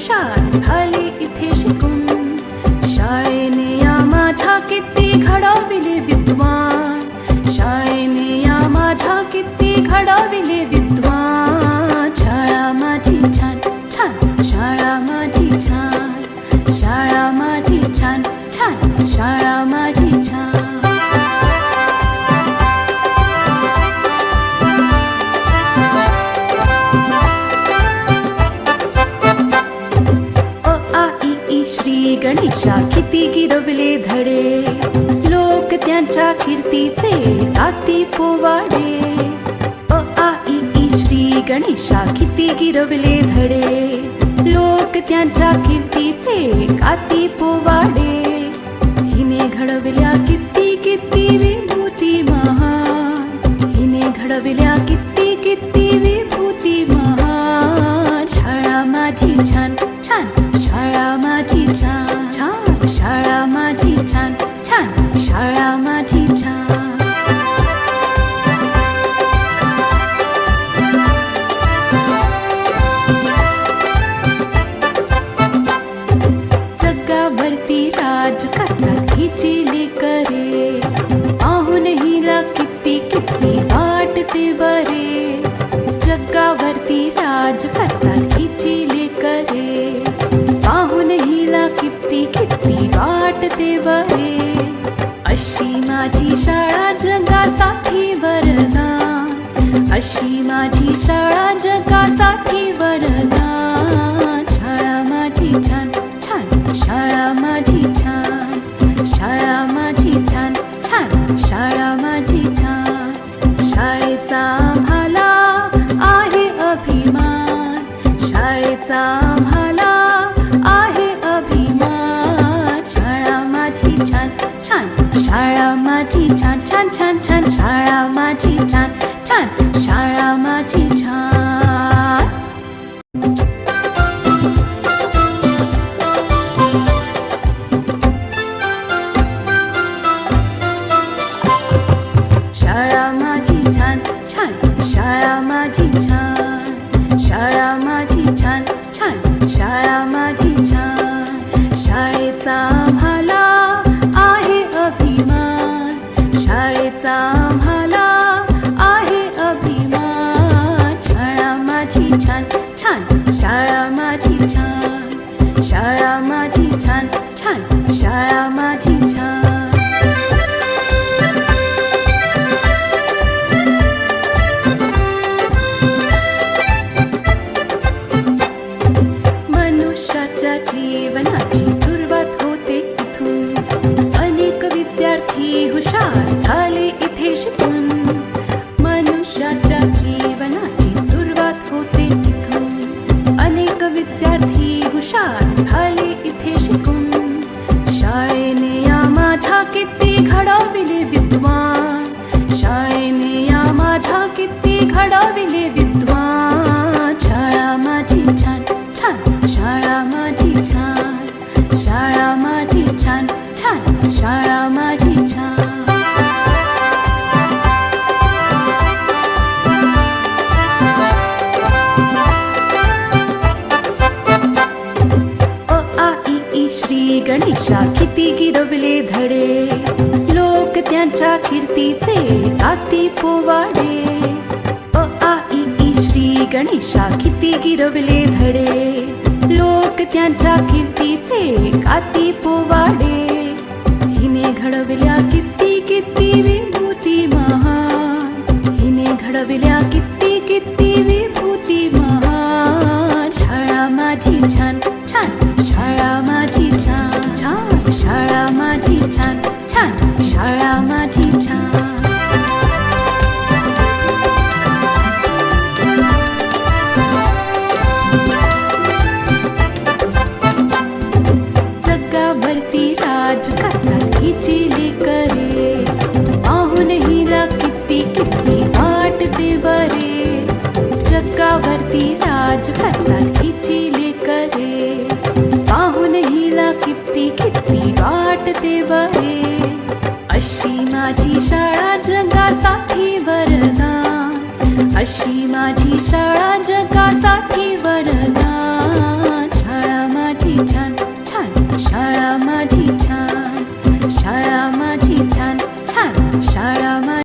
上来。घडे लोक त्यांच्या कीर्तीचे ताती पोवाडे. अ आ ई श्री गणेशा किती गिरवले धडे. लोक त्यांच्या कीर्तीचे काती पोवाडे. हिने घडविल्या किती किती विभूती महा हिने घडविल्या किती किती विभूती महा शाळा माझी छान छान शाळा माझी छान. माझी शाळा जगासाठी वरदान अशी माझी शाळा जगासाठी वरदान शाळा माझी छान छान. शाळा माझी छान. शाळा माझी छान छान. शाळा माझी छान. शाळेचा आम्हाला आहे अभिमान. शाळेचा cheap time. घडविले विद्वान। शाळेने या माझ्या किती घडविले विद्वान। शाळा माझी छान छान, शाळा माझी छान, शाळा माझी छान छान, शाळा माझी गणेशा, किती गिरवले धडे। लोक कीर्तीचे ताती पोवाडे. अ, आ ई श्री गणेशा, किती गिरवले धडे. लोक त्यांच्या कीर्तीचे गाती पोवाडे. हिने घडविल्या किती किती विभूती महान. हिने घडविल्या किती किती विभूती महान. शाळा माझी छान छान. शाळा माझी छान छान. शाळा माझी छान छान. शाळा माझी शाळा जगासाठी वरदान